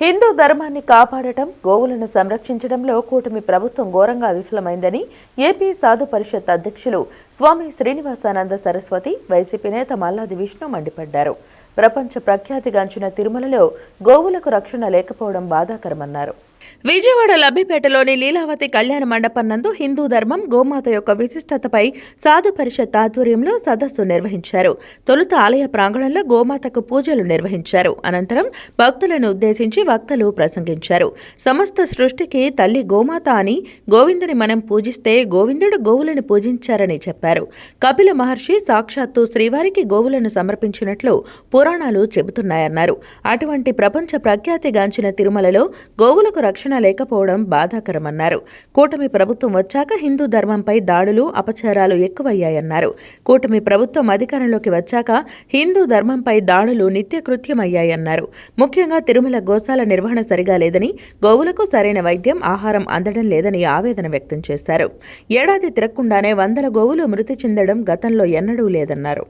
హిందూ ధర్మాన్ని కాపాడటం గోవులను సంరక్షించడంలో కూటమి ప్రభుత్వం ఘోరంగా విఫలమైందని ఏపీ సాధు పరిషత్ అధ్యక్షులు స్వామి శ్రీనివాసానంద సరస్వతి వైసీపీ నేత మల్లాది విష్ణు మండిపడ్డారు. ప్రపంచ ప్రఖ్యాతిగాంచిన తిరుమలలో గోవులకు రక్షణ లేకపోవడం బాధాకరమన్నారు. విజయవాడ లబ్బిపేటలోని లీలావతి కళ్యాణ మండపం నందు హిందూ ధర్మం గోమాత యొక్క విశిష్టతపై సాధు పరిషత్ ఆధ్వర్యంలో సదస్సు నిర్వహించారు. తొలుత ఆలయ ప్రాంగణంలో గోమాతకు పూజలు నిర్వహించారు. అనంతరం భక్తులను ఉద్దేశించి వక్తలు ప్రసంగించారు. సమస్త సృష్టికి తల్లి గోమాత అని గోవిందుని మనం పూజిస్తే గోవిందుడు గోవులను పూజించారని చెప్పారు. కపిల మహర్షి సాక్షాత్తు శ్రీవారికి గోవులను సమర్పించినట్లు పురాణాలు చెబుతున్నాయన్నారు. అటువంటి ప్రపంచ ప్రఖ్యాతిగాంచిన తిరుమలలో గోవులకు రక్షణ లేకపోవడం బాధాకరమన్నారు. కూటమి ప్రభుత్వం వచ్చాక హిందూ ధర్మంపై దాడులు అపచారాలు ఎక్కువయ్యాయన్నారు. కూటమి ప్రభుత్వం అధికారంలోకి వచ్చాక హిందూ ధర్మంపై దాడులు నిత్యకృత్యమయ్యాయన్నారు. ముఖ్యంగా తిరుమల గోశాల నిర్వహణ సరిగా లేదని గోవులకు సరైన వైద్యం ఆహారం అందడం లేదని ఆవేదన వ్యక్తం చేశారు. ఏడాది తిరగకుండానే వందల గోవులు మృతి చెందడం గతంలో ఎన్నడూ లేదన్నారు.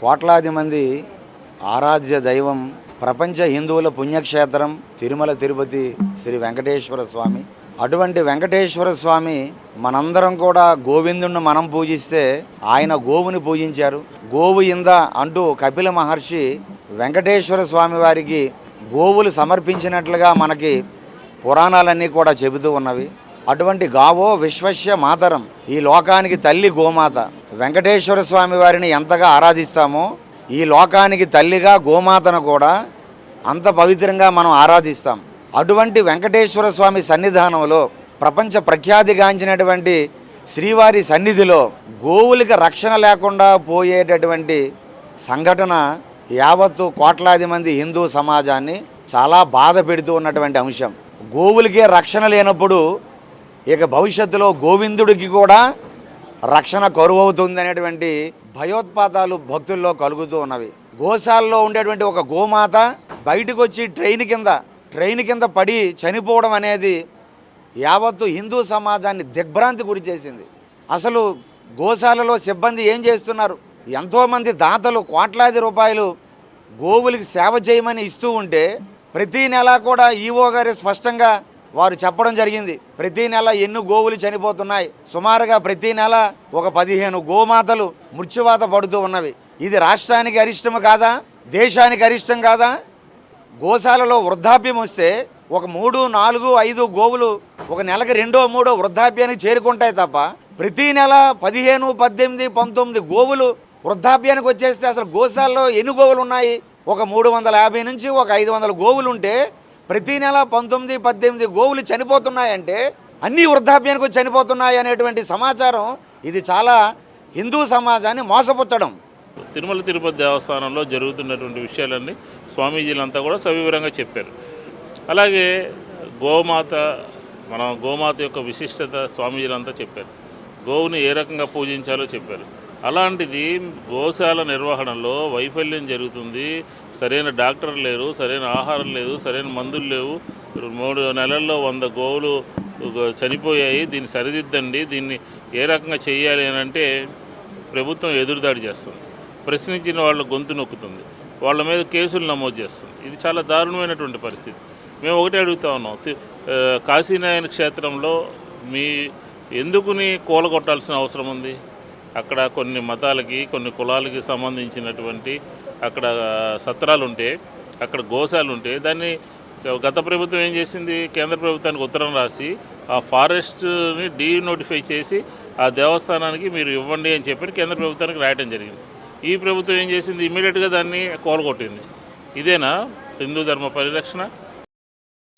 కోట్లాది మంది ఆరాధ్య దైవం ప్రపంచ హిందువుల పుణ్యక్షేత్రం తిరుమల తిరుపతి శ్రీ వెంకటేశ్వర స్వామి. అటువంటి వెంకటేశ్వర స్వామి మనందరం కూడా గోవిందుణ్ణి మనం పూజిస్తే ఆయన గోవుని పూజించారు. గోవు ఇంద అంటూ కపిల మహర్షి వెంకటేశ్వర స్వామి వారికి గోవులు సమర్పించినట్లుగా మనకి పురాణాలన్నీ కూడా చెబుతూ ఉన్నవి. అటువంటి గావో విశ్వస్య మాతరం ఈ లోకానికి తల్లి గోమాత. వెంకటేశ్వర స్వామి వారిని ఎంతగా ఆరాధిస్తామో ఈ లోకానికి తల్లిగా గోమాతను కూడా అంత పవిత్రంగా మనం ఆరాధిస్తాం. అటువంటి వెంకటేశ్వర స్వామి సన్నిధానంలో ప్రపంచ ప్రఖ్యాతిగాంచినటువంటి శ్రీవారి సన్నిధిలో గోవులకి రక్షణ లేకుండా పోయేటటువంటి సంఘటన యావత్తు కోట్లాది మంది హిందూ సమాజాన్ని చాలా బాధ పెడుతూ ఉన్నటువంటి అంశం. గోవులకే రక్షణ లేనప్పుడు ఇక భవిష్యత్తులో గోవిందుడికి కూడా రక్షణ కరువవుతుందనేటువంటి భయోత్పాతాలు భక్తుల్లో కలుగుతూ ఉన్నవి. గోశాలలో ఉండేటువంటి ఒక గోమాత బయటకు వచ్చి ట్రైన్ కింద ట్రైన్ కింద పడి చనిపోవడం అనేది యావత్తు హిందూ సమాజాన్ని దిగ్భ్రాంతి గురి చేసింది. అసలు గోశాలలో సిబ్బంది ఏం చేస్తున్నారు? ఎంతోమంది దాతలు కోట్లాది రూపాయలు గోవులకి సేవ చేయమని ఇస్తూ ఉంటే ప్రతీ నెలా కూడా ఈవో గారు స్పష్టంగా వారు చెప్పడం జరిగింది. ప్రతి నెల ఎన్ని గోవులు చనిపోతున్నాయి? సుమారుగా ప్రతి నెల ఒక పదిహేను గోమాతలు మృత్యువాత పడుతూ ఉన్నవి. ఇది రాష్ట్రానికి అరిష్టం కాదా? దేశానికి అరిష్టం కాదా? గోశాలలో వృద్ధాప్యం వస్తే ఒక మూడు నాలుగు ఐదు గోవులు ఒక నెలకి రెండో మూడో వృద్ధాప్యానికి చేరుకుంటాయి తప్ప ప్రతి నెల పదిహేను పద్దెనిమిది పంతొమ్మిది గోవులు వృద్ధాప్యానికి వచ్చేస్తే అసలు గోశాలలో ఎన్ని గోవులు ఉన్నాయి? ఒక మూడు వందల యాభై నుంచి ఒక ఐదు వందల గోవులు ఉంటే ప్రతి నెల పంతొమ్మిది పద్దెనిమిది గోవులు చనిపోతున్నాయంటే అన్నీ వృద్ధాప్యానికి వచ్చి చనిపోతున్నాయి అనేటువంటి సమాచారం ఇది చాలా హిందూ సమాజాన్ని మోసపుచ్చడం. తిరుమల తిరుపతి దేవస్థానంలో జరుగుతున్నటువంటి విషయాలన్నీ స్వామీజీలంతా కూడా సవివరంగా చెప్పారు. అలాగే గోమాత మన గోమాత యొక్క విశిష్టత స్వామీజీలంతా చెప్పారు. గోవుని ఏ రకంగా పూజించాలో చెప్పారు. అలాంటిది గోశాల నిర్వహణలో వైఫల్యం జరుగుతుంది. సరైన డాక్టర్ లేరు సరైన ఆహారం లేదు సరైన మందులు లేవు. మూడు నెలల్లో వంద గోవులు చనిపోయాయి. దీన్ని సరిదిద్దండి. దీన్ని ఏ రకంగా చేయాలి అని అంటే ప్రభుత్వం ఎదురుదాడి చేస్తుంది. ప్రశ్నించిన వాళ్ళ గొంతు నొక్కుతుంది. వాళ్ళ మీద కేసులు నమోదు చేస్తుంది. ఇది చాలా దారుణమైనటువంటి పరిస్థితి. మేము ఒకటే అడుగుతా ఉన్నాం. కాశీనారాయణ క్షేత్రంలో మీ ఎందుకుని కూలగొట్టాల్సిన అవసరం ఉంది? అక్కడ కొన్ని మతాలకి కొన్ని కులాలకి సంబంధించినటువంటి అక్కడ సత్రాలు ఉంటే అక్కడ గోశాలు ఉంటే దాన్ని గత ప్రభుత్వం ఏం చేసింది? కేంద్ర ప్రభుత్వానికి ఉత్తరం రాసి ఆ ఫారెస్ట్ని డీ నోటిఫై చేసి ఆ దేవస్థానానికి మీరు ఇవ్వండి అని చెప్పి కేంద్ర ప్రభుత్వానికి రాయటం జరిగింది. ఈ ప్రభుత్వం ఏం చేసింది? ఇమీడియట్గా దాన్ని కోలగొట్టింది. ఇదేనా? హిందూ ధర్మ పరిరక్షణ?